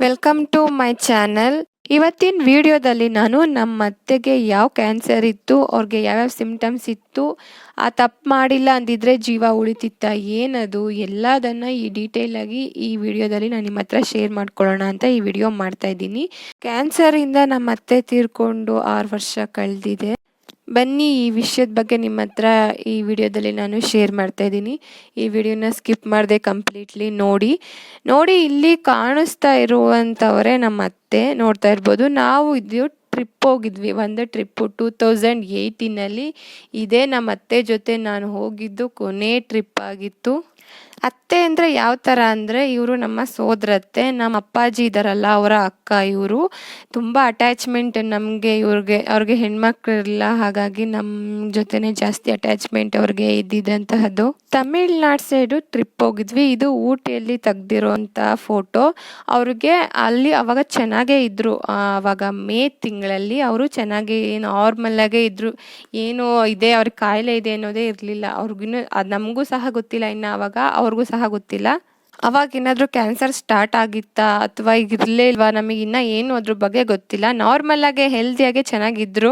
Welcome to my channel ಇವತ್ತಿನ ವಿಡಿಯೋದಲ್ಲಿ ನಾನು ನಮ್ಮ ಅತ್ತೆಗೆ ಯಾವ ಕ್ಯಾನ್ಸರ್ ಇತ್ತು, ಅವ್ರಿಗೆ ಯಾವ್ಯಾವ ಸಿಮ್ಟಮ್ಸ್ ಇತ್ತು, ಆ ತಪ್ಪು ಮಾಡಿಲ್ಲ ಅಂದಿದ್ರೆ ಜೀವ ಉಳಿತಿತ್ತ, ಏನದು, ಎಲ್ಲದನ್ನ ಈ ಡೀಟೇಲ್ ಆಗಿ ಈ ವಿಡಿಯೋದಲ್ಲಿ ನಾನು ನಿಮ್ಮ ಹತ್ರ ಶೇರ್ ಮಾಡ್ಕೊಳ್ಳೋಣ ಅಂತ ಈ ವಿಡಿಯೋ ಮಾಡ್ತಾ ಇದ್ದೀನಿ. ಕ್ಯಾನ್ಸರಿಂದ ನಮ್ಮ ಅತ್ತೆ ತೀರ್ಕೊಂಡು ಆರು ವರ್ಷ ಕಳೆದಿದೆ. ಬನ್ನಿ, ಈ ವಿಷಯದ ಬಗ್ಗೆ ನಿಮ್ಮ ಹತ್ರ ಈ ವಿಡಿಯೋದಲ್ಲಿ ನಾನು ಶೇರ್ ಮಾಡ್ತಾ ಇದ್ದೀನಿ. ಈ ವಿಡಿಯೋನ ಸ್ಕಿಪ್ ಮಾಡದೆ ಕಂಪ್ಲೀಟ್ಲಿ ನೋಡಿ. ನೋಡಿ, ಇಲ್ಲಿ ಕಾಣಿಸ್ತಾ ಇರುವಂಥವರೇ ನಮ್ಮ ಅತ್ತೆ ನೋಡ್ತಾ ಇರ್ಬೋದು. ನಾವು ಇದು ಟ್ರಿಪ್ ಹೋಗಿದ್ವಿ. ಒಂದು ಟ್ರಿಪ್ಪು ಟೂ ತೌಸಂಡ್ ಏಯ್ಟೀನಲ್ಲಿ ಇದೇ ನಮ್ಮ ಅತ್ತೆ ಜೊತೆ ನಾನು ಹೋಗಿದ್ದು ಕೊನೆ ಟ್ರಿಪ್ ಆಗಿತ್ತು. ಅತ್ತೆ ಅಂದರೆ ಯಾವ ಥರ ಅಂದರೆ ಇವರು ನಮ್ಮ ಸೋದರತ್ತೆ ನಮ್ಮ ಅಪ್ಪಾಜಿ ಇದ್ದಾರಲ್ಲ ಅವರ ಅಕ್ಕ ಇವರು. ತುಂಬ ಅಟ್ಯಾಚ್ಮೆಂಟ್ ನಮಗೆ ಇವ್ರಿಗೆ, ಅವ್ರಿಗೆ ಹೆಣ್ಮಕ್ಳಿರಲ್ಲ ಹಾಗಾಗಿ ನಮ್ಮ ಜೊತೆನೆ ಜಾಸ್ತಿ ಅಟ್ಯಾಚ್ಮೆಂಟ್ ಅವ್ರಿಗೆ ಇದ್ದಿದ್ದಂತಹದ್ದು. ತಮಿಳ್ನಾಡು ಸೈಡು ಟ್ರಿಪ್ ಹೋಗಿದ್ವಿ. ಇದು ಊಟಿಯಲ್ಲಿ ತೆಗ್ದಿರೋಂಥ ಫೋಟೋ ಅವ್ರಿಗೆ ಅಲ್ಲಿ ಅವಾಗ ಚೆನ್ನಾಗೇ ಇದ್ದರು ಅವಾಗ ಮೇ ತಿಂಗಳಲ್ಲಿ ಅವರು ಚೆನ್ನಾಗಿ ನಾರ್ಮಲ್ಲಾಗೆ ಇದ್ದರು ಏನು ಇದೆ, ಅವ್ರಿಗೆ ಕಾಯಿಲೆ ಇದೆ ಅನ್ನೋದೇ ಇರಲಿಲ್ಲ. ಅವ್ರಿಗೂ ನಮಗೂ ಸಹ ಗೊತ್ತಿಲ್ಲ. ಇನ್ನು ಅವಾಗ ಅವ್ರಿಗೂ ಸಹ ಗೊತ್ತಿಲ್ಲ. ಅವಾಗ ಏನಾದರೂ ಕ್ಯಾನ್ಸರ್ ಸ್ಟಾರ್ಟ್ ಆಗಿತ್ತಾ ಅಥವಾ ಈಗ ಇರಲೇ ಇಲ್ವಾ ನಮಗೆ ಇನ್ನೂ ಏನು ಅದ್ರ ಬಗ್ಗೆ ಗೊತ್ತಿಲ್ಲ. ನಾರ್ಮಲಾಗೆ ಹೆಲ್ದಿಯಾಗೆ ಚೆನ್ನಾಗಿದ್ದರು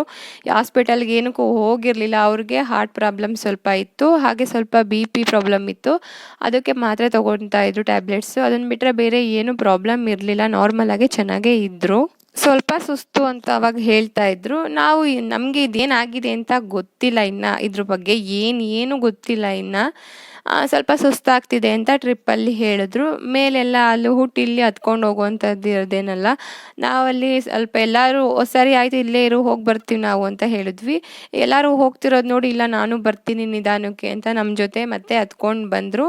ಹಾಸ್ಪಿಟಲ್ಗೆ ಏನಕ್ಕೂ ಹೋಗಿರಲಿಲ್ಲ. ಅವ್ರಿಗೆ ಹಾರ್ಟ್ ಪ್ರಾಬ್ಲಮ್ ಸ್ವಲ್ಪ ಇತ್ತು. ಹಾಗೆ ಸ್ವಲ್ಪ ಬಿ ಪಿ ಪ್ರಾಬ್ಲಮ್ ಇತ್ತು. ಅದಕ್ಕೆ ಮಾತ್ರೆ ತೊಗೊಳ್ತಾ ಇದ್ರು ಟ್ಯಾಬ್ಲೆಟ್ಸು ಅದನ್ನು ಬಿಟ್ಟರೆ ಬೇರೆ ಏನು ಪ್ರಾಬ್ಲಮ್ ಇರಲಿಲ್ಲ. ನಾರ್ಮಲಾಗೆ ಚೆನ್ನಾಗೇ ಇದ್ದರು ಸ್ವಲ್ಪ ಸುಸ್ತು ಅಂತ ಅವಾಗ ಹೇಳ್ತಾ ಇದ್ರು. ನಾವು ನಮಗೆ ಇದೇನಾಗಿದೆ ಅಂತ ಗೊತ್ತಿಲ್ಲ ಇನ್ನು ಇದ್ರ ಬಗ್ಗೆ. ಏನು ಏನು ಗೊತ್ತಿಲ್ಲ ಇನ್ನು. ಸ್ವಲ್ಪ ಸುಸ್ತಾಗ್ತಿದೆ ಅಂತ ಟ್ರಿಪ್ಪಲ್ಲಿ ಹೇಳಿದ್ರು. ಮೇಲೆಲ್ಲ ಅಲ್ಲಿ ಹುಟ್ಟಿ ಇಲ್ಲಿ ಹತ್ಕೊಂಡು ಹೋಗುವಂಥದ್ದು ಇರೋದೇನಲ್ಲ, ನಾವಲ್ಲಿ ಸ್ವಲ್ಪ ಎಲ್ಲರೂ ಸರಿ ಆಯಿತು, ಇಲ್ಲೇ ಇರು, ಹೋಗಿ ಬರ್ತೀವಿ ನಾವು ಅಂತ ಹೇಳಿದ್ವಿ. ಎಲ್ಲರೂ ಹೋಗ್ತಿರೋದು ನೋಡಿ, ಇಲ್ಲ, ನಾನು ಬರ್ತೀನಿ ನಿಧಾನಕ್ಕೆ ಅಂತ ನಮ್ಮ ಜೊತೆ ಮತ್ತೆ ಹತ್ಕೊಂಡು ಬಂದರು.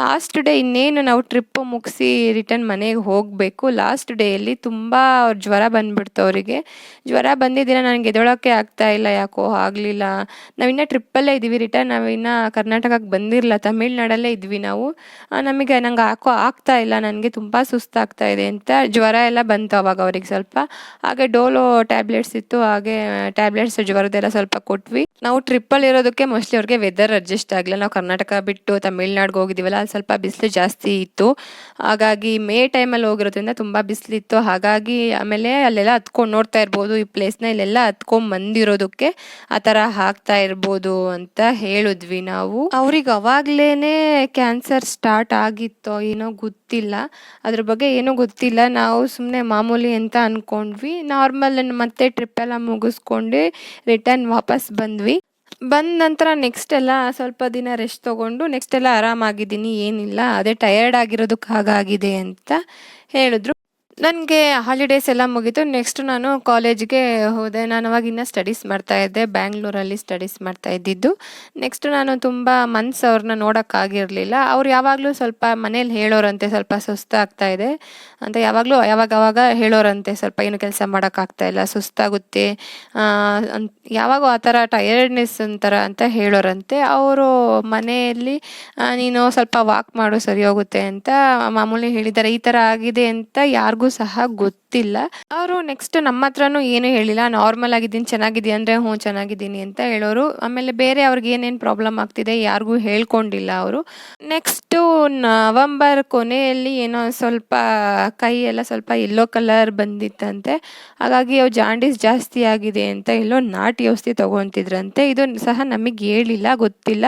ಲಾಸ್ಟ್ ಡೇ ಇನ್ನೇನು ನಾವು ಟ್ರಿಪ್ ಮುಗಿಸಿ ರಿಟರ್ನ್ ಮನೆಗೆ ಹೋಗಬೇಕು. ಲಾಸ್ಟ್ ಡೇಯಲ್ಲಿ ತುಂಬ ಅವ್ರ ಜ್ವರ ಬಂದ್ಬಿಡ್ತು ಅವರಿಗೆ. ಜ್ವರ ಬಂದಿದ್ದಿನ ನನಗೆ ಎದೊಳಕ್ಕೆ ಆಗ್ತಾ ಇಲ್ಲ, ಯಾಕೋ ಆಗಲಿಲ್ಲ. ನಾವಿನ್ನೂ ಟ್ರಿಪ್ಪಲ್ಲೇ ಇದ್ದೀವಿ ರಿಟರ್ನ್ ನಾವಿನ್ನೂ ಕರ್ನಾಟಕಕ್ಕೆ ಬಂದಿರಲಿಲ್ಲ ತಮಿಳ್ನಾಡಲ್ಲೇ ಇದ್ವಿ ನಾವು. ನಮಗೆ ನಂಗೆ ಹಾಕೋ, ಆಗ್ತಾ ಇಲ್ಲ, ನನಗೆ ತುಂಬ ಸುಸ್ತಾಗ್ತಾ ಇದೆ ಅಂತ. ಜ್ವರ ಎಲ್ಲ ಬಂತು ಅವಾಗ ಅವ್ರಿಗೆ ಸ್ವಲ್ಪ. ಹಾಗೆ ಡೋಲೋ ಟ್ಯಾಬ್ಲೆಟ್ಸ್ ಇತ್ತು, ಹಾಗೆ ಟ್ಯಾಬ್ಲೆಟ್ಸ್ ಜ್ವರದೆಲ್ಲ ಸ್ವಲ್ಪ ಕೊಟ್ವಿ. ನಾವು ಟ್ರಿಪ್ಪಲ್ಲಿ ಇರೋದಕ್ಕೆ ಮೋಸ್ಟ್ಲಿ ಅವ್ರಿಗೆ ವೆದರ್ ಅಡ್ಜಸ್ಟ್ ಆಗಲಿಲ್ಲ. ನಾವು ಕರ್ನಾಟಕ ಬಿಟ್ಟು ತಮಿಳ್ನಾಡಿಗೆ ಹೋಗಿದ್ದೀವಲ್ಲ ಅಲ್ಲಿ ಸ್ವಲ್ಪ ಬಿಸಿಲು ಜಾಸ್ತಿ ಇತ್ತು. ಹಾಗಾಗಿ ಮೇ ಟೈಮಲ್ಲಿ ಹೋಗಿರೋದ್ರಿಂದ ತುಂಬ ಬಿಸಿಲಿತ್ತು ಹಾಗಾಗಿ ಆಮೇಲೆ ಅಲ್ಲೆಲ್ಲ ಹತ್ಕೊಂಡು ನೋಡ್ತಾ ಇರ್ಬೋದು, ಈ ಪ್ಲೇಸ್ನ ಇಲ್ಲೆಲ್ಲ ಹತ್ಕೊಂಡು ಬಂದಿರೋದಕ್ಕೆ. ಆ ಥರ ಹಾಕ್ತಾ ಇರ್ಬೋದು ಅಂತ ಹೇಳಿದ್ವಿ ನಾವು. ಅವ್ರಿಗೆ ಅವಾಗ್ಲೇನೆ ಕ್ಯಾನ್ಸರ್ ಸ್ಟಾರ್ಟ್ ಆಗಿತ್ತೋ ಏನೋ ಗೊತ್ತಿಲ್ಲ. ಅದ್ರ ಬಗ್ಗೆ ಏನೂ ಗೊತ್ತಿಲ್ಲ. ನಾವು ಸುಮ್ಮನೆ ಮಾಮೂಲಿ ಅಂತ ಅಂದ್ಕೊಂಡ್ವಿ ನಾರ್ಮಲ್ ಮತ್ತೆ ಟ್ರಿಪ್ ಎಲ್ಲ ಮುಗಿಸ್ಕೊಂಡು ರಿಟರ್ನ್ ವಾಪಸ್ ಬಂದ್ವಿ. ಬಂದ ನಂತರ ನೆಕ್ಸ್ಟ್ ಎಲ್ಲ ಸ್ವಲ್ಪ ದಿನ ರೆಸ್ಟ್ ತೊಗೊಂಡು ನೆಕ್ಸ್ಟ್ ಎಲ್ಲ ಆರಾಮಾಗಿದ್ದೀನಿ. ಏನಿಲ್ಲ. ಅದೇ ಟಯರ್ಡ್ ಆಗಿರೋದಕ್ಕೆ ಹಾಗಾಗಿದೆ ಅಂತ ಹೇಳಿದ್ರು. ನನಗೆ ಹಾಲಿಡೇಸ್ ಎಲ್ಲ ಮುಗಿತು. ನೆಕ್ಸ್ಟ್ ನಾನು ಕಾಲೇಜಿಗೆ ಹೋದೆ. ನಾನು ಅವಾಗ ಇನ್ನೂ ಸ್ಟಡೀಸ್ ಮಾಡ್ತಾ ಇದ್ದೆ. ಬ್ಯಾಂಗ್ಳೂರಲ್ಲಿ ಸ್ಟಡೀಸ್ ಮಾಡ್ತಾ ಇದ್ದಿದ್ದು. ನೆಕ್ಸ್ಟ್ ನಾನು ತುಂಬ ಮಂತ್ಸ್ ಅವ್ರನ್ನ ನೋಡೋಕ್ಕಾಗಿರಲಿಲ್ಲ ಅವ್ರು ಯಾವಾಗಲೂ ಸ್ವಲ್ಪ ಮನೇಲಿ ಹೇಳೋರಂತೆ ಸ್ವಲ್ಪ ಸುಸ್ತಾಗ್ತಾ ಇದೆ ಅಂತ ಯಾವಾಗಲೂ ಯಾವಾಗ ಅವಾಗ ಹೇಳೋರಂತೆ ಸ್ವಲ್ಪ ಏನು ಕೆಲಸ ಮಾಡೋಕ್ಕಾಗ್ತಾ ಇಲ್ಲ, ಸುಸ್ತಾಗುತ್ತೆ. ಅಂತ ಯಾವಾಗೂ ಆ ಥರ ಟಯರ್ಡ್ನೆಸ್ ಅಂತಾರ ಅಂತ ಹೇಳೋರಂತೆ. ಅವರು ಮನೆಯಲ್ಲಿ ನೀನು ಸ್ವಲ್ಪ ವಾಕ್ ಮಾಡು, ಸರಿ ಹೋಗುತ್ತೆ ಅಂತ ಮಾಮೂಲಿ ಹೇಳಿದ್ದಾರೆ. ಈ ಥರ ಆಗಿದೆ ಅಂತ ಯಾರಿಗೂ ಸಹ ಗೊತ್ತಿಲ್ಲ. ಅವರು ನೆಕ್ಸ್ಟ್ ನಮ್ಮ ಹತ್ರನೂ ಏನು ಹೇಳಿಲ್ಲ. ನಾರ್ಮಲ್ ಆಗಿದ್ದೀನಿ, ಚೆನ್ನಾಗಿದ್ದೀನಿ ಅಂದರೆ ಹ್ಞೂ, ಚೆನ್ನಾಗಿದ್ದೀನಿ ಅಂತ ಹೇಳೋರು. ಆಮೇಲೆ ಬೇರೆ ಅವ್ರಿಗೆ ಏನೇನು ಪ್ರಾಬ್ಲಮ್ ಆಗ್ತಿದೆ ಯಾರಿಗೂ ಹೇಳ್ಕೊಂಡಿಲ್ಲ ಅವರು. ನೆಕ್ಸ್ಟು ನವಂಬರ್ ಕೊನೆಯಲ್ಲಿ ಏನೋ ಸ್ವಲ್ಪ ಕೈ ಎಲ್ಲ ಸ್ವಲ್ಪ ಯೆಲ್ಲೋ ಕಲರ್ ಬಂದಿತ್ತಂತೆ. ಹಾಗಾಗಿ ಅವ್ರು ಜಾಂಡೀಸ್ ಜಾಸ್ತಿ ಆಗಿದೆ ಅಂತ ಎಲ್ಲೋ ನಾಟಿ ಔಷಧಿ ತೊಗೊತಿದ್ರಂತೆ. ಇದು ಸಹ ನಮಗೆ ಹೇಳಿಲ್ಲ, ಗೊತ್ತಿಲ್ಲ.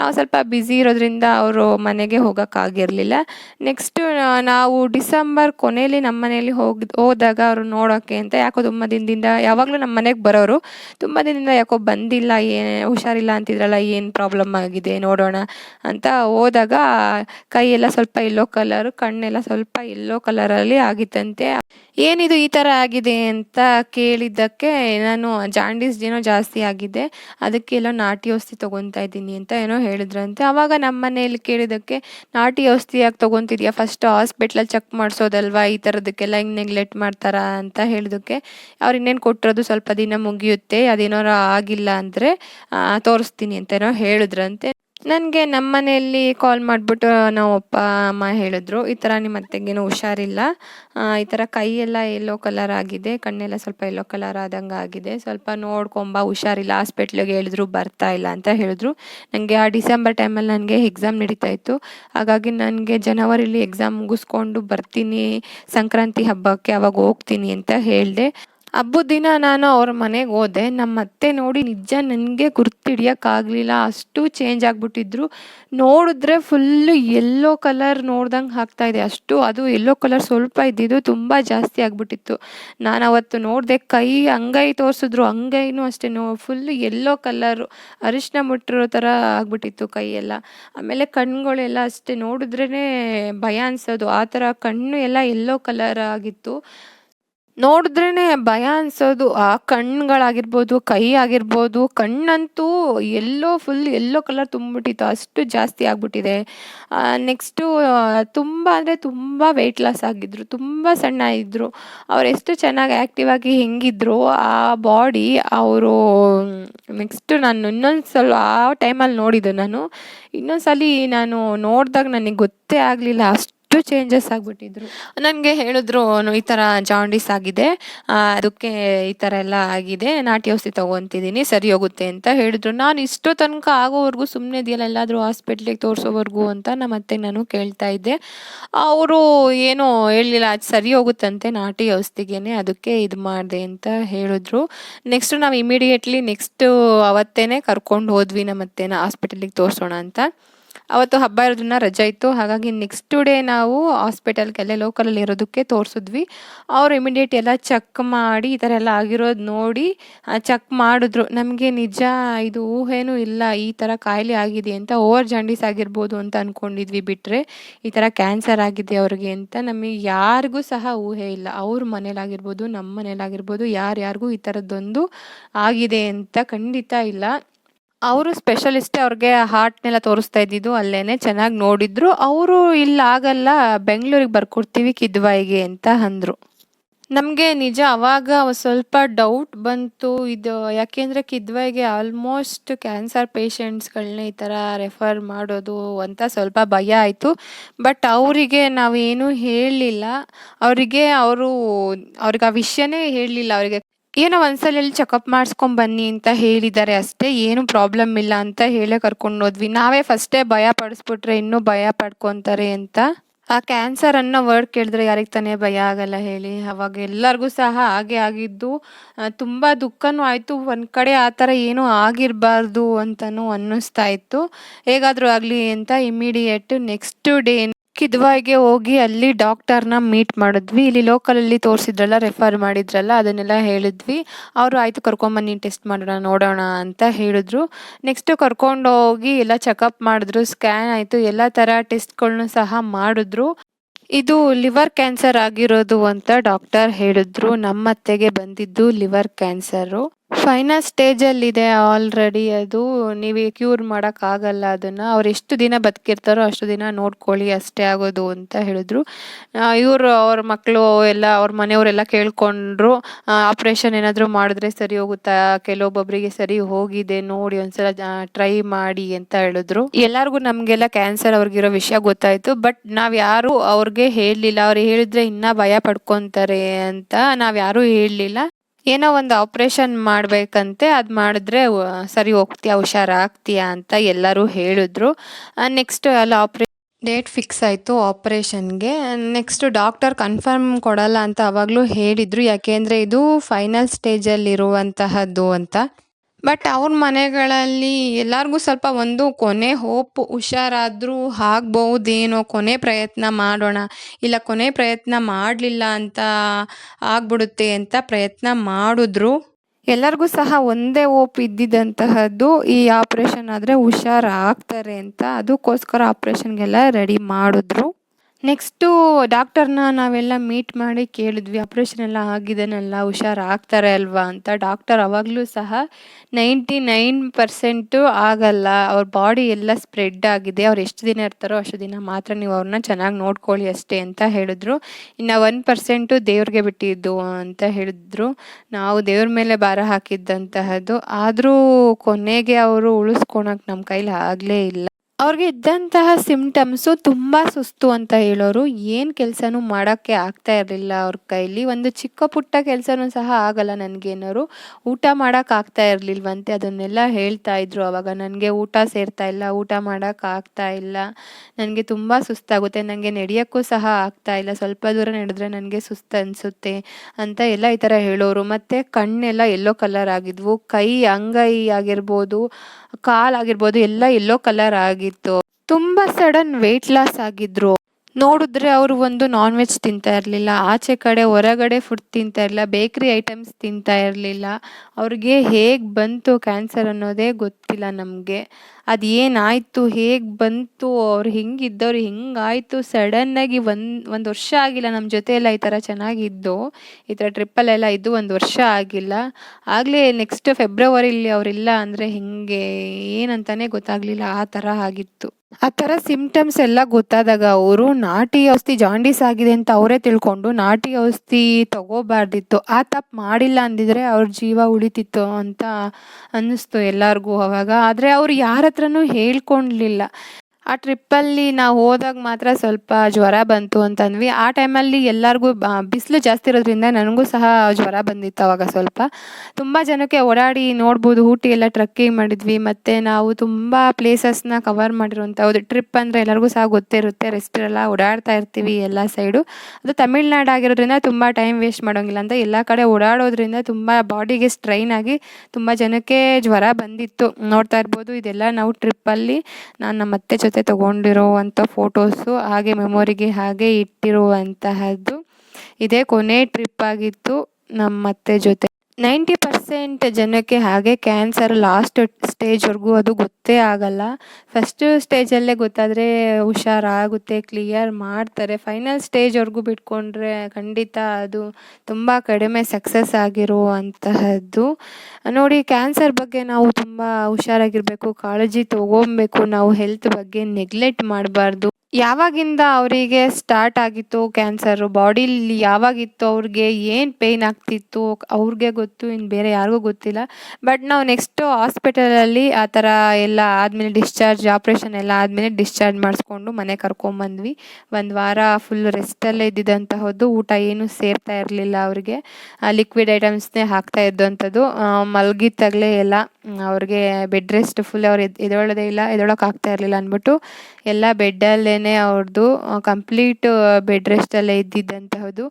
ನಾವು ಸ್ವಲ್ಪ ಬ್ಯುಸಿ ಇರೋದ್ರಿಂದ ಅವರು ಮನೆಗೆ ಹೋಗೋಕ್ಕಾಗಿರಲಿಲ್ಲ ನೆಕ್ಸ್ಟು ನಾವು ಡಿಸೆಂಬರ್ ಕೊನೆಯಲ್ಲಿ ನಮ್ಮ ಮನೆಯಲ್ಲಿ ಹೋಗಿ ಹೋದಾಗ ಅವರು ನೋಡೋಕ್ಕೆ ಅಂತ ಯಾಕೋ ತುಂಬ ದಿನದಿಂದ, ಯಾವಾಗಲೂ ನಮ್ಮ ಮನೆಗೆ ಬರೋರು ತುಂಬ ದಿನದಿಂದ ಯಾಕೋ ಬಂದಿಲ್ಲ ಏನು ಹುಷಾರಿಲ್ಲ ಅಂತಿದ್ರಲ್ಲ, ಏನು ಪ್ರಾಬ್ಲಮ್ ಆಗಿದೆ ನೋಡೋಣ ಅಂತ ಹೋದಾಗ ಕೈ ಎಲ್ಲ ಸ್ವಲ್ಪ ಎಲ್ಲೋ ಕಲರ್ ಕಣ್ಣೆಲ್ಲ ಸ್ವಲ್ಪ ಎಲ್ಲೋ ಕಲರಲ್ಲಿ ಆಗಿತ್ತಂತೆ. ಏನಿದು ಈ ಥರ ಆಗಿದೆ ಅಂತ ಕೇಳಿದ್ದಕ್ಕೆ ನಾನು ಜಾಂಡೀಸ್ ಏನೋ ಜಾಸ್ತಿ ಆಗಿದೆ ಅದಕ್ಕೆಲ್ಲ ನಾಟಿ ಔಷಧಿ ತೊಗೊತಾ ಇದ್ದೀನಿ ಅಂತ ಏನೋ ಹೇಳಿದ್ರಂತೆ. ಆವಾಗ ನಮ್ಮ ಮನೆಯಲ್ಲಿ ಕೇಳಿದ್ದಕ್ಕೆ ನಾಟಿ ಔಷಧಿ ಯಾಕೆ ತೊಗೊತಿದ್ಯಾ ಫಸ್ಟ್ ಹಾಸ್ಪಿಟ್ಲಲ್ಲಿ ಚೆಕ್ ಮಾಡಿಸೋದಲ್ವಾ ಈ ಥರದಕ್ಕೆಲ್ಲ ಹಿಂಗೆ ಮಾಡ್ತಾರಾ ಅಂತ ಹೇಳಿದಕ್ಕೆ ಅವ್ರು ಇನ್ನೇನು ಕೊಟ್ಟಿರೋದು ಸ್ವಲ್ಪ ದಿನ ಮುಗಿಯುತ್ತೆ, ಅದೇನಾರು ಆಗಿಲ್ಲ ಅಂದರೆ ತೋರಿಸ್ತೀನಿ ಅಂತ ಏನೋ ಹೇಳಿದ್ರಂತೆ. ನನಗೆ ನಮ್ಮ ಮನೆಯಲ್ಲಿ ಕಾಲ್ ಮಾಡಿಬಿಟ್ಟು ನಾವು ಅಪ್ಪ ಅಮ್ಮ ಹೇಳಿದ್ರು. ಈ ಥರ ನಿಮ್ಮ ಅತ್ತೆಗೇನು ಹುಷಾರಿಲ್ಲ. ಈ ಥರ ಕೈಯೆಲ್ಲ ಎಲ್ಲೋ ಕಲರ್ ಆಗಿದೆ. ಕಣ್ಣೆಲ್ಲ ಸ್ವಲ್ಪ ಎಲ್ಲೋ ಕಲರ್ ಆದಂಗೆ ಆಗಿದೆ. ಸ್ವಲ್ಪ ನೋಡ್ಕೊಂಬ, ಹುಷಾರಿಲ್ಲ. ಹಾಸ್ಪಿಟ್ಲಿಗೆ ಹೇಳಿದ್ರು, ಬರ್ತಾ ಇಲ್ಲ ಅಂತ ಹೇಳಿದ್ರು. ನನಗೆ ಆ ಡಿಸೆಂಬರ್ ಟೈಮಲ್ಲಿ ನನಗೆ ಎಕ್ಸಾಮ್ ನಡೀತಾ ಇತ್ತು. ಹಾಗಾಗಿ ನನಗೆ ಜನವರಿಲಿ ಎಕ್ಸಾಮ್ ಮುಗಿಸ್ಕೊಂಡು ಬರ್ತೀನಿ. ಸಂಕ್ರಾಂತಿ ಹಬ್ಬಕ್ಕೆ ಅವಾಗ ಹೋಗ್ತೀನಿ ಅಂತ ಹೇಳಿದೆ. ಹಬ್ಬದ ದಿನ ನಾನು ಅವ್ರ ಮನೆಗೆ ಹೋದೆ. ನಮ್ಮ ಅತ್ತೆ ನೋಡಿ ನಿಜ ನನಗೆ ಗುರ್ತಿಡಿಯೋಕ್ಕಾಗಲಿಲ್ಲ. ಅಷ್ಟು ಚೇಂಜ್ ಆಗಿಬಿಟ್ಟಿದ್ರು. ನೋಡಿದ್ರೆ ಫುಲ್ಲು ಎಲ್ಲೋ ಕಲರ್ ನೋಡ್ದಂಗೆ ಇದೆ ಅಷ್ಟು ಅದು ಎಲ್ಲೋ ಕಲರ್ ಸ್ವಲ್ಪ ಇದ್ದಿದ್ದು ತುಂಬ ಜಾಸ್ತಿ ಆಗಿಬಿಟ್ಟಿತ್ತು. ನಾನು ಅವತ್ತು ನೋಡಿದೆ ಕೈ ಅಂಗೈ ತೋರಿಸಿದ್ರು. ಅಂಗೈನೂ ಅಷ್ಟೇ ನೋ ಫುಲ್ಲು ಎಲ್ಲೋ ಕಲರು ಅರಿಶಿನ ಮುಟ್ಟಿರೋ ಥರ ಆಗಿಬಿಟ್ಟಿತ್ತು ಕೈಯೆಲ್ಲ. ಆಮೇಲೆ ಕಣ್ಣುಗಳೆಲ್ಲ ಅಷ್ಟೇ ನೋಡಿದ್ರೇ ಭಯ ಅನ್ಸೋದು. ಆ ಥರ ಕಣ್ಣು ಎಲ್ಲ ಎಲ್ಲೋ ಕಲರ್ ಆಗಿತ್ತು. ನೋಡಿದ್ರೇ ಭಯ ಅನ್ಸೋದು. ಆ ಕಣ್ಣುಗಳಾಗಿರ್ಬೋದು ಕೈ ಆಗಿರ್ಬೋದು ಕಣ್ಣಂತೂ ಎಲ್ಲೋ ಫುಲ್ ಎಲ್ಲೋ ಕಲರ್ ತುಂಬಿಟ್ಟಿತ್ತು ಅಷ್ಟು ಜಾಸ್ತಿ ಆಗಿಬಿಟ್ಟಿದೆ. ನೆಕ್ಸ್ಟು ತುಂಬ ಅಂದರೆ ತುಂಬ ವೆಯ್ಟ್ ಲಾಸ್ ಆಗಿದ್ರು. ತುಂಬ ಸಣ್ಣ ಇದ್ದರು ಅವ್ರು ಎಷ್ಟು ಚೆನ್ನಾಗಿ ಆ್ಯಕ್ಟಿವ್ ಆಗಿ ಹೆಂಗಿದ್ರು, ಆ ಬಾಡಿ ಅವರು ನೆಕ್ಸ್ಟು ನಾನು ಇನ್ನೊಂದು ಸಲ ಆ ಟೈಮಲ್ಲಿ ನೋಡಿದ್ದು ನಾನು. ಇನ್ನೊಂದು ಸಲ ನಾನು ನೋಡಿದಾಗ ನನಗೆ ಗೊತ್ತೇ ಆಗಲಿಲ್ಲ. ಅಷ್ಟು ಚೇಂಜಸ್ ಆಗ್ಬಿಟ್ಟಿದ್ರು. ನನಗೆ ಹೇಳಿದ್ರು "ನು- ಈ ಥರ ಜಾಂಡೀಸ್ ಆಗಿದೆ. ಅದಕ್ಕೆ ಈ ಥರ ಎಲ್ಲ ಆಗಿದೆ. ನಾಟಿ ಔಷಧಿ ತಗೊಂತಿದ್ದೀನಿ ಸರಿ ಹೋಗುತ್ತೆ ಅಂತ ಹೇಳಿದ್ರು. ನಾನು ಇಷ್ಟೋ ತನಕ ಆಗೋವರೆಗೂ ಸುಮ್ಮನೆ ಇದೆಯಲ್ಲ, ಎಲ್ಲಾದರೂ ಹಾಸ್ಪಿಟ್ಲಿಗೆ ತೋರಿಸೋವರೆಗೂ ಅಂತ ನಮ್ಮ ಅತ್ತೆ ನಾನು ಕೇಳ್ತಾ ಇದ್ದೆ. ಅವರು ಏನೋ ಹೇಳಲಿಲ್ಲ ಅದು ಸರಿ ಹೋಗುತ್ತಂತೆ ನಾಟಿ ಔಷಧಿಗೆನೆ, ಅದಕ್ಕೆ ಇದು ಮಾಡಿದೆ ಅಂತ ಹೇಳಿದ್ರು. ನೆಕ್ಸ್ಟ್ ನಾವು ಇಮಿಡಿಯೇಟ್ಲಿ ನೆಕ್ಸ್ಟ್ ಅವತ್ತೇನೆ ಕರ್ಕೊಂಡು ಹೋದ್ವಿ ನಮ್ಮ ಅತ್ತೆನ ಹಾಸ್ಪಿಟಲಿಗೆ ತೋರಿಸೋಣ ಅಂತ. ಅವತ್ತು ಹಬ್ಬ ಇರೋದನ್ನ ರಜೆ ಇತ್ತು. ಹಾಗಾಗಿ ನೆಕ್ಸ್ಟ್ ಡೇ ನಾವು ಹಾಸ್ಪಿಟಲ್ಗೆ ಅಲ್ಲೇ ಲೋಕಲಲ್ಲಿ ಇರೋದಕ್ಕೆ ತೋರಿಸಿದ್ವಿ. ಅವ್ರು ಇಮಿಡಿಯೇಟ್ ಎಲ್ಲ ಚೆಕ್ ಮಾಡಿ, ಈ ಥರ ಎಲ್ಲ ಆಗಿರೋದು ನೋಡಿ ಚೆಕ್ ಮಾಡಿದ್ರು. ನಮಗೆ ನಿಜ ಇದು ಊಹೆನೂ ಇಲ್ಲ, ಈ ಥರ ಕಾಯಿಲೆ ಆಗಿದೆ ಅಂತ ಓವರ್ ಜಾಂಡೀಸ್ ಆಗಿರ್ಬೋದು ಅಂತ ಅಂದ್ಕೊಂಡಿದ್ವಿ ಬಿಟ್ಟರೆ ಈ ಥರ ಕ್ಯಾನ್ಸರ್ ಆಗಿದೆ ಅವ್ರಿಗೆ ಅಂತ ನಮಗೆ ಯಾರಿಗೂ ಸಹ ಊಹೆ ಇಲ್ಲ. ಅವ್ರ ಮನೇಲಾಗಿರ್ಬೋದು, ನಮ್ಮ ಮನೇಲಾಗಿರ್ಬೋದು, ಯಾರ್ಯಾರಿಗೂ ಈ ಥರದ್ದೊಂದು ಆಗಿದೆ ಅಂತ ಖಂಡಿತ ಇಲ್ಲ. ಅವರು ಸ್ಪೆಷಲಿಸ್ಟೇ ಅವ್ರಿಗೆ ಹಾರ್ಟ್ನೆಲ್ಲ ತೋರಿಸ್ತಾ ಇದ್ದಿದ್ದು ಅಲ್ಲೇ ಚೆನ್ನಾಗಿ ನೋಡಿದ್ರು. ಅವರು ಇಲ್ಲ ಆಗಲ್ಲ, ಬೆಂಗಳೂರಿಗೆ ಬರ್ಕೊಡ್ತೀವಿ ಕಿದ್ವಾಯಿಗೆ ಅಂತ ಅಂದರು. ನಮಗೆ ನಿಜ ಅವಾಗ ಸ್ವಲ್ಪ ಡೌಟ್ ಬಂತು. ಇದು ಯಾಕೆಂದರೆ ಕಿದ್ವಾಯಿಗೆ ಆಲ್ಮೋಸ್ಟ್ ಕ್ಯಾನ್ಸರ್ ಪೇಷಂಟ್ಸ್ಗಳನ್ನ ಈ ಥರ ರೆಫರ್ ಮಾಡೋದು ಅಂತ ಸ್ವಲ್ಪ ಭಯ ಆಯಿತು. ಬಟ್ ಅವರಿಗೆ ನಾವೇನು ಹೇಳಲಿಲ್ಲ. ಅವರಿಗೆ ಅವರು, ಅವ್ರಿಗೆ ಆ ವಿಷಯನೇ ಹೇಳಲಿಲ್ಲ. ಅವರಿಗೆ ಏನೋ ಒಂದ್ಸಲ ಇಲ್ಲಿ ಚೆಕಪ್ ಮಾಡಿಸ್ಕೊಂಬನ್ನಿ ಅಂತ ಹೇಳಿದ್ದಾರೆ ಅಷ್ಟೇ, ಏನು ಪ್ರಾಬ್ಲಮ್ ಇಲ್ಲ ಅಂತ ಹೇಳೇ ಕರ್ಕೊಂಡು ಹೋದ್ವಿ. ನಾವೇ ಫಸ್ಟೇ ಭಯ ಪಡಿಸ್ಬಿಟ್ರೆ ಇನ್ನೂ ಭಯ ಪಡ್ಕೊತಾರೆ ಅಂತ. ಆ ಕ್ಯಾನ್ಸರ್ ಅನ್ನೋ ವರ್ಡ್ ಕೇಳಿದ್ರೆ ಯಾರಿಗೆ ತಾನೇ ಭಯ ಆಗಲ್ಲ ಹೇಳಿ. ಅವಾಗ ಎಲ್ಲರಿಗೂ ಸಹ ಹಾಗೆ ಆಗಿದ್ದು ತುಂಬಾ ದುಃಖನೂ ಆಯಿತು. ಒಂದು ಕಡೆ ಆ ಥರ ಏನೂ ಆಗಿರಬಾರ್ದು ಅಂತಲೂ ಅನ್ನಿಸ್ತಾ ಇತ್ತು. ಹೇಗಾದರೂ ಆಗಲಿ ಅಂತ ಇಮಿಡಿಯೇಟ್ ನೆಕ್ಸ್ಟ್ ಡೇ ಕಿದ್ವಾಯಿಗೆ ಹೋಗಿ ಅಲ್ಲಿ ಡಾಕ್ಟರ್ನ ಮೀಟ್ ಮಾಡಿದ್ವಿ. ಇಲ್ಲಿ ಲೋಕಲಲ್ಲಿ ತೋರಿಸಿದ್ರಲ್ಲ ರೆಫರ್ ಮಾಡಿದ್ರಲ್ಲ, ಅದನ್ನೆಲ್ಲ ಹೇಳಿದ್ವಿ. ಅವರು ಆಯಿತು ಕರ್ಕೊಂಬನ್ನಿ ಟೆಸ್ಟ್ ಮಾಡೋಣ, ನೋಡೋಣ ಅಂತ ಹೇಳಿದ್ರು. ನೆಕ್ಸ್ಟು ಕರ್ಕೊಂಡು ಹೋಗಿ ಎಲ್ಲ ಚೆಕಪ್ ಮಾಡಿದ್ರು ಸ್ಕ್ಯಾನ್ ಆಯಿತು. ಎಲ್ಲ ಥರ ಟೆಸ್ಟ್ಗಳ್ನು ಸಹ ಮಾಡಿದ್ರು. ಇದು ಲಿವರ್ ಕ್ಯಾನ್ಸರ್ ಆಗಿರೋದು ಅಂತ ಡಾಕ್ಟರ್ ಹೇಳಿದ್ರು. ನಮ್ಮತ್ತೆಗೆ ಬಂದಿದ್ದು ಲಿವರ್ ಕ್ಯಾನ್ಸರು ಫೈನಲ್ ಸ್ಟೇಜಲ್ಲಿದೆ ಆಲ್ರೆಡಿ ಅದು. ನೀವು ಕ್ಯೂರ್ ಮಾಡೋಕ್ಕಾಗಲ್ಲ ಅದನ್ನು. ಅವ್ರು ಎಷ್ಟು ದಿನ ಬದುಕಿರ್ತಾರೋ ಅಷ್ಟು ದಿನ ನೋಡ್ಕೊಳ್ಳಿ, ಅಷ್ಟೇ ಆಗೋದು ಅಂತ ಹೇಳಿದ್ರು. ಇವರು ಅವ್ರ ಮಕ್ಕಳು ಎಲ್ಲ, ಅವ್ರ ಮನೆಯವರೆಲ್ಲ ಕೇಳಿಕೊಂಡ್ರು. ಆಪ್ರೇಷನ್ ಏನಾದರೂ ಮಾಡಿದ್ರೆ ಸರಿ ಹೋಗುತ್ತಾ? ಕೆಲವೊಬ್ಬೊಬ್ಬರಿಗೆ ಸರಿ ಹೋಗಿದೆ, ನೋಡಿ ಒಂದ್ಸಲ ಟ್ರೈ ಮಾಡಿ ಅಂತ ಹೇಳಿದ್ರು. ಎಲ್ಲರಿಗೂ ನಮಗೆಲ್ಲ ಕ್ಯಾನ್ಸರ್ ಅವ್ರಿಗಿರೋ ವಿಷಯ ಗೊತ್ತಾಯ್ತು. ಬಟ್ ನಾವು ಯಾರು ಅವ್ರಿಗೆ ಹೇಳಲಿಲ್ಲ. ಅವ್ರು ಹೇಳಿದ್ರೆ ಇನ್ನೂ ಭಯ ಪಡ್ಕೊತಾರೆ ಅಂತ ನಾವು ಯಾರೂ ಹೇಳಲಿಲ್ಲ. ಏನೋ ಒಂದು ಆಪ್ರೇಷನ್ ಮಾಡಬೇಕಂತೆ, ಅದು ಮಾಡಿದ್ರೆ ಸರಿ ಹೋಗ್ತೀಯಾ, ಹುಷಾರಾಗ್ತೀಯಾ ಅಂತ ಎಲ್ಲರೂ ಹೇಳಿದ್ರು. ನೆಕ್ಸ್ಟ್ ಅಲ್ಲಿ ಆಪ್ರೇ ಡೇಟ್ ಫಿಕ್ಸ್ ಆಯಿತು ಆಪ್ರೇಷನ್ಗೆ ನೆಕ್ಸ್ಟ್ ಡಾಕ್ಟರ್ ಕನ್ಫರ್ಮ್ ಕೊಡಲ್ಲ ಅಂತ ಅವಾಗಲೂ ಹೇಳಿದರು. ಯಾಕೆಂದರೆ ಇದು ಫೈನಲ್ ಸ್ಟೇಜಲ್ಲಿರುವಂತಹದ್ದು ಅಂತ. ಬಟ್ ಅವ್ರ ಮನೆಗಳಲ್ಲಿ ಎಲ್ಲರಿಗೂ ಸ್ವಲ್ಪ ಒಂದು ಕೊನೆ ಹೋಪ್ ಹುಷಾರಾದರೂ ಆಗ್ಬಹುದೇನೋ ಕೊನೆ ಪ್ರಯತ್ನ ಮಾಡೋಣ. ಇಲ್ಲ ಕೊನೆ ಪ್ರಯತ್ನ ಮಾಡಲಿಲ್ಲ ಅಂತ ಆಗ್ಬಿಡುತ್ತೆ ಅಂತ ಪ್ರಯತ್ನ ಮಾಡಿದ್ರು. ಎಲ್ಲರಿಗೂ ಸಹ ಒಂದೇ ಹೋಪ್ ಇದ್ದಿದ್ದಂತಹದ್ದು ಈ ಆಪ್ರೇಷನ್ ಆದರೆ ಹುಷಾರಾಗ್ತಾರೆ ಅಂತ ಅದಕ್ಕೋಸ್ಕರ ಆಪ್ರೇಷನ್ಗೆಲ್ಲ ರೆಡಿ ಮಾಡಿದ್ರು. ನೆಕ್ಸ್ಟು ಡಾಕ್ಟರ್ನ ನಾವೆಲ್ಲ ಮೀಟ್ ಮಾಡಿ ಕೇಳಿದ್ವಿ. ಆಪ್ರೇಷನ್ ಎಲ್ಲ ಆಗಿದೆನಲ್ಲ, ಹುಷಾರಾಗ್ತಾರೆ ಅಲ್ವಾ ಅಂತ. ಡಾಕ್ಟರ್ ಅವಾಗಲೂ ಸಹ ನೈಂಟಿ ನೈನ್ ಪರ್ಸೆಂಟು ಆಗಲ್ಲ. ಅವ್ರ ಬಾಡಿ ಎಲ್ಲ ಸ್ಪ್ರೆಡ್ ಆಗಿದೆ. ಅವ್ರು ಎಷ್ಟು ದಿನ ಇರ್ತಾರೋ ಅಷ್ಟು ದಿನ ಮಾತ್ರ ನೀವು ಅವ್ರನ್ನ ಚೆನ್ನಾಗಿ ನೋಡ್ಕೊಳ್ಳಿ ಅಷ್ಟೇ ಅಂತ ಹೇಳಿದ್ರು. ಇನ್ನು ಒನ್ ಪರ್ಸೆಂಟು ದೇವ್ರಿಗೆ ಬಿಟ್ಟಿದ್ದು ಅಂತ ಹೇಳಿದ್ರು. ನಾವು ದೇವ್ರ ಮೇಲೆ ಭಾರ ಹಾಕಿದ್ದಂತಹದ್ದು. ಆದರೂ ಕೊನೆಗೆ ಅವರು ಉಳಿಸ್ಕೊಳಕ್ಕೆ ನಮ್ಮ ಕೈಲಿ ಆಗಲೇ ಇಲ್ಲ. ಅವ್ರಿಗೆ ಇದ್ದಂತಹ ಸಿಮ್ಟಮ್ಸು ತುಂಬ ಸುಸ್ತು ಅಂತ ಹೇಳೋರು. ಏನು ಕೆಲಸನೂ ಮಾಡೋಕ್ಕೆ ಆಗ್ತಾ ಇರಲಿಲ್ಲ ಅವ್ರ ಕೈಲಿ. ಒಂದು ಚಿಕ್ಕ ಪುಟ್ಟ ಕೆಲಸನೂ ಸಹ ಆಗಲ್ಲ ನನಗೇನಾದ್ರು ಊಟ ಮಾಡೋಕೆ ಆಗ್ತಾ ಇರಲಿಲ್ವಂತೆ. ಅದನ್ನೆಲ್ಲ ಹೇಳ್ತಾ ಇದ್ರು. ಅವಾಗ ನನಗೆ ಊಟ ಸೇರ್ತಾ ಇಲ್ಲ. ಊಟ ಮಾಡೋಕೆ ಆಗ್ತಾ ಇಲ್ಲ. ನನಗೆ ತುಂಬ ಸುಸ್ತಾಗುತ್ತೆ. ನನಗೆ ನಡೆಯೋಕ್ಕೂ ಸಹ ಆಗ್ತಾ ಇಲ್ಲ. ಸ್ವಲ್ಪ ದೂರ ನಡೆದ್ರೆ ನನಗೆ ಸುಸ್ತು ಅನಿಸುತ್ತೆ ಅಂತ ಎಲ್ಲ ಈ ಥರ ಹೇಳೋರು. ಮತ್ತು ಕಣ್ಣೆಲ್ಲ ಎಲ್ಲೋ ಕಲರ್ ಆಗಿದ್ವು. ಕೈ ಅಂಗೈ ಆಗಿರ್ಬೋದು ಕಾಲಾಗಿರ್ಬೋದು ಎಲ್ಲ ಎಲ್ಲೋ ಕಲರ್ ಆಗಿತ್ತು. ತುಂಬಾ ಸಡನ್ ವೆಯ್ಟ್ ಲಾಸ್ ಆಗಿದ್ರು. ನೋಡಿದ್ರೆ ಅವರು ಒಂದು ನಾನ್ ವೆಜ್ ತಿಂತಾ ಇರಲಿಲ್ಲ. ಆಚೆ ಕಡೆ, ಹೊರಗಡೆ ಫುಡ್ ತಿಂತಾ ಇರಲಿಲ್ಲ. ಬೇಕ್ರಿ ಐಟಮ್ಸ್ ತಿಂತಾ ಇರಲಿಲ್ಲ. ಅವ್ರಿಗೆ ಹೇಗೆ ಬಂತು ಕ್ಯಾನ್ಸರ್ ಅನ್ನೋದೇ ಗೊತ್ತಿಲ್ಲ ನಮಗೆ. ಅದು ಏನಾಯಿತು, ಹೇಗೆ ಬಂತು, ಅವ್ರು ಹಿಂಗಿದ್ದವ್ರು ಹಿಂಗಾಯಿತು ಸಡನ್ನಾಗಿ ಒಂದು ಒಂದು ವರ್ಷ ಆಗಿಲ್ಲ ನಮ್ಮ ಜೊತೆ ಎಲ್ಲ ಈ ಥರ ಚೆನ್ನಾಗಿದ್ದು. ಈ ಥರ ಟ್ರಿಪ್ಪಲ್ಲೆಲ್ಲ ಇದ್ದು ಒಂದು ವರ್ಷ ಆಗಿಲ್ಲ. ಆಗಲೇ ನೆಕ್ಸ್ಟ್ ಫೆಬ್ರವರಿಲಿ ಅವರಿಲ್ಲ ಅಂದರೆ ಹೆಂಗೆ, ಏನಂತಾನೆ ಗೊತ್ತಾಗಲಿಲ್ಲ. ಆ ಥರ ಆಗಿತ್ತು. ಆ ಥರ ಸಿಂಪ್ಟಮ್ಸ್ ಎಲ್ಲ ಗೊತ್ತಾದಾಗ ಅವರು ನಾಟಿ ಔಷಧಿ ಜಾಂಡೀಸ್ ಆಗಿದೆ ಅಂತ ಅವರೇ ತಿಳ್ಕೊಂಡು ನಾಟಿ ಔಷಧಿ ತಗೋಬಾರ್ದಿತ್ತು. ಆ ತಪ್ಪು ಮಾಡಿಲ್ಲ ಅಂದಿದ್ರೆ ಅವ್ರ ಜೀವ ಉಳಿತಿತ್ತು ಅಂತ ಅನ್ನಿಸ್ತು ಎಲ್ಲರಿಗೂ ಅವಾಗ. ಆದರೆ ಅವ್ರು ಯಾರ ಹತ್ರನೂ ಹೇಳ್ಕೊಳ್ಲಿಲ್ಲ ಆ ಟ್ರಿಪ್ಪಲ್ಲಿ ನಾವು ಹೋದಾಗ ಮಾತ್ರ ಸ್ವಲ್ಪ ಜ್ವರ ಬಂತು ಅಂತಂದ್ವಿ. ಆ ಟೈಮಲ್ಲಿ ಎಲ್ಲರಿಗೂ ಬಿಸಿಲು ಜಾಸ್ತಿ ಇರೋದ್ರಿಂದ ನನಗೂ ಸಹ ಜ್ವರ ಬಂದಿತ್ತು ಅವಾಗ ಸ್ವಲ್ಪ. ತುಂಬ ಜನಕ್ಕೆ ಓಡಾಡಿ ನೋಡ್ಬೋದು, ಊಟಿ ಎಲ್ಲ ಟ್ರಕ್ಕಿಂಗ್ ಮಾಡಿದ್ವಿ. ಮತ್ತು ನಾವು ತುಂಬ ಪ್ಲೇಸಸ್ನ ಕವರ್ ಮಾಡಿರುವಂಥದ್ದು ಟ್ರಿಪ್ ಅಂದರೆ ಎಲ್ಲರಿಗೂ ಸಹ ಗೊತ್ತೇ ಇರುತ್ತೆ ರೆಸ್ಟ್ ಇರಲ್ಲ, ಓಡಾಡ್ತಾ ಇರ್ತೀವಿ ಎಲ್ಲ ಸೈಡು ಅದು ತಮಿಳ್ನಾಡು ಆಗಿರೋದ್ರಿಂದ ತುಂಬ ಟೈಮ್ ವೇಸ್ಟ್ ಮಾಡೋಂಗಿಲ್ಲ ಅಂತ ಎಲ್ಲ ಕಡೆ ಓಡಾಡೋದ್ರಿಂದ ತುಂಬ ಬಾಡಿಗೆ ಸ್ಟ್ರೈನ್ ಆಗಿ ತುಂಬ ಜನಕ್ಕೆ ಜ್ವರ ಬಂದಿತ್ತು. ನೋಡ್ತಾ ಇರ್ಬೋದು, ಇದೆಲ್ಲ ನಾವು ಟ್ರಿಪ್ಪಲ್ಲಿ ನಾನು ನಮ್ಮ ಅತ್ತೆ ಜೊತೆ ತಗೊಂಡಿರುವಂಥ ಫೋಟೋಸು ಹಾಗೆ ಮೆಮೊರಿಗೆ ಹಾಗೆ ಇಟ್ಟಿರುವಂತಹದ್ದು. ಇದೇ ಕೊನೆ ಟ್ರಿಪ್ ಆಗಿತ್ತು ನಮ್ಮ ಅತ್ತೆ ಜೊತೆ. ನೈಂಟಿ ಪರ್ಸೆಂಟ್ ಜನಕ್ಕೆ ಹಾಗೆ ಕ್ಯಾನ್ಸರ್ ಲಾಸ್ಟ್ ಸ್ಟೇಜ್ವರೆಗೂ ಅದು ಗೊತ್ತೇ ಆಗಲ್ಲ. ಫಸ್ಟ್ ಸ್ಟೇಜಲ್ಲೇ ಗೊತ್ತಾದರೆ ಹುಷಾರಾಗುತ್ತೆ ಕ್ಲಿಯರ್ ಮಾಡ್ತಾರೆ. ಫೈನಲ್ ಸ್ಟೇಜ್ವರೆಗೂ ಬಿಟ್ಕೊಂಡ್ರೆ ಖಂಡಿತ ಅದು ತುಂಬ ಕಡಿಮೆ ಸಕ್ಸಸ್ ಆಗಿರುವಂತಹದ್ದು. ನೋಡಿ, ಕ್ಯಾನ್ಸರ್ ಬಗ್ಗೆ ನಾವು ತುಂಬ ಹುಷಾರಾಗಿರಬೇಕು, ಕಾಳಜಿ ತೊಗೊಬೇಕು, ನಾವು ಹೆಲ್ತ್ ಬಗ್ಗೆ ನೆಗ್ಲೆಕ್ಟ್ ಮಾಡಬಾರ್ದು. ಯಾವಾಗಿಂದ ಅವರಿಗೆ ಸ್ಟಾರ್ಟ್ ಆಗಿತ್ತು ಕ್ಯಾನ್ಸರು ಬಾಡಿಲಿ ಯಾವಾಗಿತ್ತು ಅವ್ರಿಗೆ ಏನು ಪೇಯ್ನ್ ಆಗ್ತಿತ್ತು? ಅವ್ರಿಗೆ ಗೊತ್ತು ಇನ್ನು ಬೇರೆ ಯಾರಿಗೂ ಗೊತ್ತಿಲ್ಲ. ಬಟ್ ನಾವು ನೆಕ್ಸ್ಟು ಹಾಸ್ಪಿಟಲಲ್ಲಿ ಆ ಥರ ಎಲ್ಲ ಆದಮೇಲೆ ಡಿಸ್ಚಾರ್ಜ್ ಆಪ್ರೇಷನ್ ಎಲ್ಲ ಆದಮೇಲೆ ಡಿಸ್ಚಾರ್ಜ್ ಮಾಡಿಸ್ಕೊಂಡು ಮನೆ ಕರ್ಕೊಂಬಂದ್ವಿ ಒಂದು ವಾರ ಫುಲ್ ರೆಸ್ಟಲ್ಲೇ ಇದ್ದಿದ್ದಂತಹದ್ದು ಊಟ ಏನೂ ಸೇರ್ತಾ ಇರಲಿಲ್ಲ ಅವ್ರಿಗೆ. ಲಿಕ್ವಿಡ್ ಐಟಮ್ಸ್ನೇ ಹಾಕ್ತಾ ಇದ್ದಂಥದ್ದು ಮಲಗಿದ್ದಾಗಲೇ ಎಲ್ಲ ಅವ್ರಿಗೆ ಬೆಡ್ ರೆಸ್ಟ್ ಫುಲ್ ಅವ್ರು ಎದ್ ಇಲ್ಲ ಎದೊಳಕ್ಕೆ ಆಗ್ತಾ ಇರಲಿಲ್ಲ ಅಂದ್ಬಿಟ್ಟು ಎಲ್ಲ ಬೆಡ್ಡಲ್ಲೇ ಅವ್ರದ್ದು ಕಂಪ್ಲೀಟ್ ಬೆಡ್ ರೆಸ್ಟಲ್ಲೇ ಇದ್ದಿದ್ದಂತಹದ್ದು.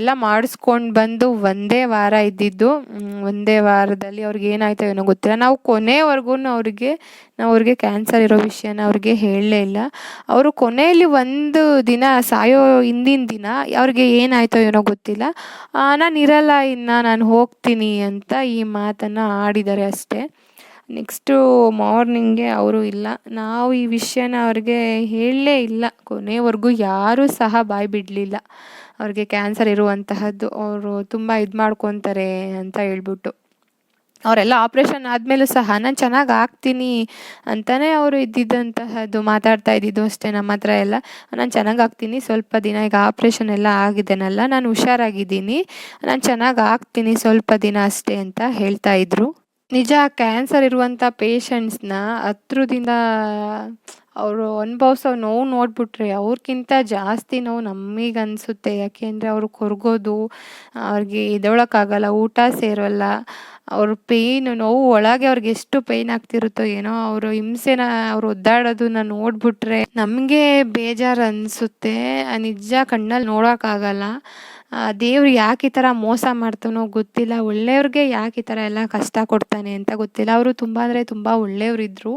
ಎಲ್ಲ ಮಾಡಿಸ್ಕೊಂಡು ಬಂದು ಒಂದೇ ವಾರ ಇದ್ದಿದ್ದು ಒಂದೇ ವಾರದಲ್ಲಿ ಅವ್ರಿಗೆ ಏನಾಯ್ತೋ ಏನೋ ಗೊತ್ತಿಲ್ಲ. ನಾವು ಕೊನೆವರೆಗೂ ಅವ್ರಿಗೆ ನಾವು ಅವ್ರಿಗೆ ಕ್ಯಾನ್ಸರ್ ಇರೋ ವಿಷಯನ ಅವ್ರಿಗೆ ಹೇಳಲೇ ಇಲ್ಲ. ಅವರು ಕೊನೆಯಲ್ಲಿ ಒಂದು ದಿನ ಸಾಯೋ ಹಿಂದಿನ ದಿನ ಅವ್ರಿಗೆ ಏನಾಯ್ತೋ ಏನೋ ಗೊತ್ತಿಲ್ಲ. ನಾನು ಇರಲ್ಲ ಇನ್ನು, ನಾನು ಹೋಗ್ತೀನಿ ಅಂತ ಈ ಮಾತನ್ನು ಆಡಿದ್ದಾರೆ ಅಷ್ಟೇ. ನೆಕ್ಸ್ಟು ಮಾರ್ನಿಂಗೆ ಅವರು ಇಲ್ಲ. ನಾವು ಈ ವಿಷಯನ ಅವ್ರಿಗೆ ಹೇಳಲೇ ಇಲ್ಲ. ಕೊನೆವರೆಗೂ ಯಾರೂ ಸಹ ಬಾಯಿ ಬಿಡಲಿಲ್ಲ. ಅವ್ರಿಗೆ ಕ್ಯಾನ್ಸರ್ ಇರುವಂತಹದ್ದು, ಅವರು ತುಂಬ ಇದು ಮಾಡ್ಕೊತಾರೆ ಅಂತ ಹೇಳ್ಬಿಟ್ಟು. ಅವರೆಲ್ಲ ಆಪ್ರೇಷನ್ ಆದಮೇಲೂ ಸಹ, ನಾನು ಚೆನ್ನಾಗಿ ಆಗ್ತೀನಿ ಅಂತಲೇ ಅವರು ಇದ್ದಿದ್ದಂತಹದ್ದು ಮಾತಾಡ್ತಾ ಇದ್ದಿದ್ದು ಅಷ್ಟೇ ನಮ್ಮ ಹತ್ರ ಎಲ್ಲ. ನಾನು ಚೆನ್ನಾಗಿ ಆಗ್ತೀನಿ, ಸ್ವಲ್ಪ ದಿನ ಈಗ ಆಪ್ರೇಷನ್ ಎಲ್ಲ ಆಗಿದೆನಲ್ಲ, ನಾನು ಹುಷಾರಾಗಿದ್ದೀನಿ. ನಾನು ಚೆನ್ನಾಗಿ ಆಗ್ತೀನಿ, ಸ್ವಲ್ಪ ದಿನ ಅಷ್ಟೇ ಅಂತ ಹೇಳ್ತಾ ಇದ್ರು. ನಿಜ ಕ್ಯಾನ್ಸರ್ ಇರುವಂಥ ಪೇಷಂಟ್ಸ್ನ ಹತ್ರದಿಂದ ಅವರು ಅನುಭವ್ಸೋ ನೋವು ನೋಡಿಬಿಟ್ರೆ ಅವ್ರಿಗಿಂತ ಜಾಸ್ತಿ ನೋವು ನಮಗೆ ಅನಿಸುತ್ತೆ ಯಾಕೆಂದರೆ ಅವರು ಕೊರಗೋದು, ಅವ್ರಿಗೆ ಎದೊಳಕ್ಕಾಗಲ್ಲ, ಊಟ ಸೇರೋಲ್ಲ. ಅವ್ರ ಪೇಯ್ನ್ ನೋವು ಒಳಗೆ ಅವ್ರಿಗೆ ಎಷ್ಟು ಪೇಯ್ನ್ ಆಗ್ತಿರುತ್ತೋ ಏನೋ, ಅವರು ಹಿಂಸೆನ ಅವ್ರು ಒದ್ದಾಡೋದನ್ನ ನೋಡ್ಬಿಟ್ರೆ ನಮಗೆ ಬೇಜಾರು ಅನಿಸುತ್ತೆ. ನಿಜ ಕಣ್ಣಲ್ಲಿ ನೋಡೋಕ್ಕಾಗಲ್ಲ. ದೇವ್ರು ಯಾಕೆ ಈ ಥರ ಮೋಸ ಮಾಡ್ತಾನೋ ಗೊತ್ತಿಲ್ಲ. ಒಳ್ಳೆಯವ್ರಿಗೆ ಯಾಕೆ ಈ ಥರ ಎಲ್ಲ ಕಷ್ಟ ಕೊಡ್ತಾನೆ ಅಂತ ಗೊತ್ತಿಲ್ಲ. ಅವರು ತುಂಬ ಅಂದರೆ ತುಂಬ ಒಳ್ಳೆಯವರಿದ್ದರು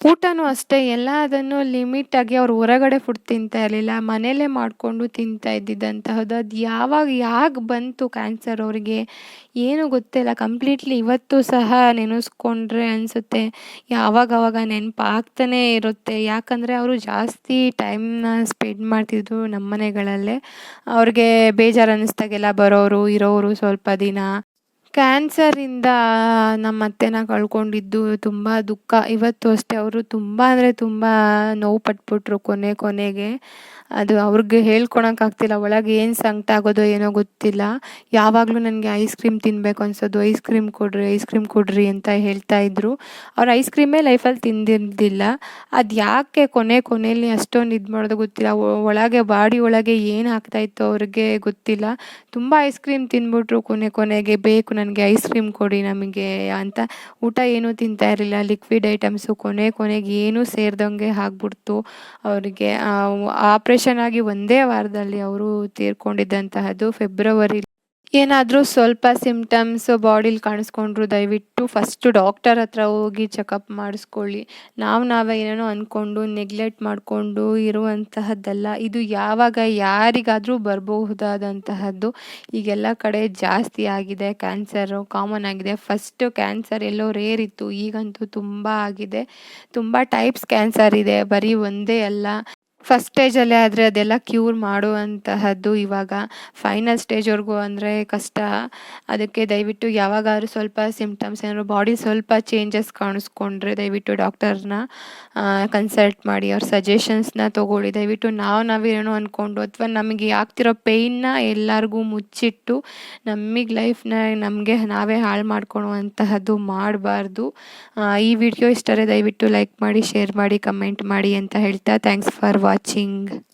ಊಟನೂ ಅಷ್ಟೇ, ಎಲ್ಲದನ್ನು ಲಿಮಿಟಾಗಿ ಅವ್ರು ಹೊರಗಡೆ ಫುಡ್ ತಿಂತಾ ಇರಲಿಲ್ಲ ಮನೆಯಲ್ಲೇ ಮಾಡಿಕೊಂಡು ತಿಂತಾ ಇದ್ದಿದ್ದಂತಹದ್ದು ಅದು ಯಾವಾಗ ಯಾಕೆ ಬಂತು ಕ್ಯಾನ್ಸರ್ ಅವರಿಗೆ? ಏನೂ ಗೊತ್ತಿಲ್ಲ ಕಂಪ್ಲೀಟ್ಲಿ ಇವತ್ತು ಸಹ ನೆನೆಸ್ಕೊಂಡ್ರೆ ಅನಿಸುತ್ತೆ. ಯಾವಾಗ ಆವಾಗ ನೆನಪಾಗ್ತಾನೇ ಇರುತ್ತೆ. ಯಾಕಂದರೆ ಅವರು ಜಾಸ್ತಿ ಟೈಮ್ನ ಸ್ಪೆಂಡ್ ಮಾಡ್ತಿದ್ರು ನಮ್ಮ ಮನೆಗಳಲ್ಲೇ ಅವ್ರಿಗೆ ಬೇಜಾರು ಅನ್ನಿಸ್ದಾಗೆಲ್ಲ ಬರೋರು, ಇರೋರು ಸ್ವಲ್ಪ ದಿನ. ಕ್ಯಾನ್ಸರಿಂದ ನಮ್ಮ ಅತ್ತೆನ ಕಳ್ಕೊಂಡಿದ್ದು ತುಂಬ ದುಃಖ. ಇವತ್ತು ಅಷ್ಟೇ, ಅವರು ತುಂಬ ಅಂದರೆ ತುಂಬ ನೋವು ಪಟ್ಬಿಟ್ರು ಕೊನೆ ಕೊನೆಗೆ. ಅದು ಅವ್ರಿಗೆ ಹೇಳ್ಕೊಳಕ್ಕಾಗ್ತಿಲ್ಲ ಒಳಗೆ ಏನು ಸಂಕಟ ಆಗೋದೋ ಏನೋ ಗೊತ್ತಿಲ್ಲ. ಯಾವಾಗಲೂ ನನಗೆ ಐಸ್ ಕ್ರೀಮ್ ತಿನ್ನಬೇಕು ಅನ್ಸೋದು. ಐಸ್ ಕ್ರೀಮ್ ಕೊಡ್ರಿ ಐಸ್ ಕ್ರೀಮ್ ಕೊಡ್ರಿ ಅಂತ ಹೇಳ್ತಾ ಇದ್ರು. ಅವ್ರು ಐಸ್ ಕ್ರೀಮೇ ಲೈಫಲ್ಲಿ ತಿಂದಿದ್ದಿಲ್ಲ ಅದು ಯಾಕೆ ಕೊನೆ ಕೊನೆಯಲ್ಲಿ ಅಷ್ಟೊಂದು ಇದು ಮಾಡೋದು ಗೊತ್ತಿಲ್ಲ. ಒಳಗೆ, ಬಾಡಿ ಒಳಗೆ ಏನು ಆಗ್ತಾಯಿತ್ತು ಅವ್ರಿಗೆ ಗೊತ್ತಿಲ್ಲ. ತುಂಬ ಐಸ್ ಕ್ರೀಮ್ ತಿಂದ್ಬಿಟ್ರು ಕೊನೆ ಕೊನೆಗೆ. ಬೇಕು ನನಗೆ ಐಸ್ ಕ್ರೀಮ್ ಕೊಡಿ ನಮಗೆ ಅಂತ. ಊಟ ಏನೂ ತಿಂತಾ ಇರಲಿಲ್ಲ. ಲಿಕ್ವಿಡ್ ಐಟಮ್ಸು ಕೊನೆ ಕೊನೆಗೆ ಏನೂ ಸೇರಿದಂಗೆ ಆಗ್ಬಿಡ್ತು ಅವರಿಗೆ. ಆಪ್ರೇಷನ್ ಆಗಿ ಒಂದೇ ವಾರದಲ್ಲಿ ಅವರು ತೀರ್ಕೊಂಡಿದ್ದಂತಹದ್ದು ಫೆಬ್ರವರಿ ಏನಾದರೂ ಸ್ವಲ್ಪ ಸಿಮ್ಟಮ್ಸ್ ಬಾಡಿಲಿ ಕಾಣಿಸ್ಕೊಂಡ್ರು, ದಯವಿಟ್ಟು ಫಸ್ಟು ಡಾಕ್ಟರ್ ಹತ್ರ ಹೋಗಿ ಚೆಕಪ್ ಮಾಡಿಸ್ಕೊಳ್ಳಿ. ನಾವು ನಾವೇ ಏನೇನೋ ಅಂದ್ಕೊಂಡು ನೆಗ್ಲೆಕ್ಟ್ ಮಾಡಿಕೊಂಡು ಇರುವಂತಹದ್ದಲ್ಲ, ಇದು ಯಾವಾಗ ಯಾರಿಗಾದರೂ ಬರಬಹುದಾದಂತಹದ್ದು ಈಗೆಲ್ಲ ಕಡೆ ಜಾಸ್ತಿ ಆಗಿದೆ ಕ್ಯಾನ್ಸರು ಕಾಮನ್ ಆಗಿದೆ. ಫಸ್ಟು ಕ್ಯಾನ್ಸರ್ ಎಲ್ಲೋ ರೇರ್ ಇತ್ತು, ಈಗಂತೂ ತುಂಬ ಆಗಿದೆ. ತುಂಬ ಟೈಪ್ಸ್ ಕ್ಯಾನ್ಸರ್ ಇದೆ, ಬರೀ ಒಂದೇ ಅಲ್ಲ. ಫಸ್ಟ್ ಸ್ಟೇಜಲ್ಲೇ ಆದರೆ ಅದೆಲ್ಲ ಕ್ಯೂರ್ ಮಾಡುವಂತಹದ್ದು ಇವಾಗ ಫೈನಲ್ ಸ್ಟೇಜ್ವರೆಗೂ ಅಂದರೆ ಕಷ್ಟ. ಅದಕ್ಕೆ ದಯವಿಟ್ಟು ಯಾವಾಗಾದ್ರೂ ಸ್ವಲ್ಪ ಸಿಂಪ್ಟಮ್ಸ್ ಏನಾದ್ರು ಬಾಡಿ ಸ್ವಲ್ಪ ಚೇಂಜಸ್ ಕಾಣಿಸ್ಕೊಂಡ್ರೆ ದಯವಿಟ್ಟು ಡಾಕ್ಟರ್ನ ಕನ್ಸಲ್ಟ್ ಮಾಡಿ ಅವ್ರ ಸಜೆಷನ್ಸ್ನ ತೊಗೊಳ್ಳಿ. ದಯವಿಟ್ಟು ನಾವು ನಾವೇನೋ ಅಂದ್ಕೊಂಡು ಅಥವಾ ನಮಗೆ ಆಗ್ತಿರೋ ಪೇಯ್ನ ಎಲ್ಲರಿಗೂ ಮುಚ್ಚಿಟ್ಟು ನಮಗೆ ಲೈಫ್ನ ನಮಗೆ ನಾವೇ ಹಾಳು ಮಾಡ್ಕೊಳುವಂತಹದ್ದು ಮಾಡಬಾರ್ದು. ಈ ವಿಡಿಯೋ ಇಷ್ಟರೇ. ದಯವಿಟ್ಟು ಲೈಕ್ ಮಾಡಿ ಶೇರ್ ಮಾಡಿ ಕಮೆಂಟ್ ಮಾಡಿ ಅಂತ ಹೇಳ್ತಾ ಥ್ಯಾಂಕ್ಸ್ ಫಾರ್ watching.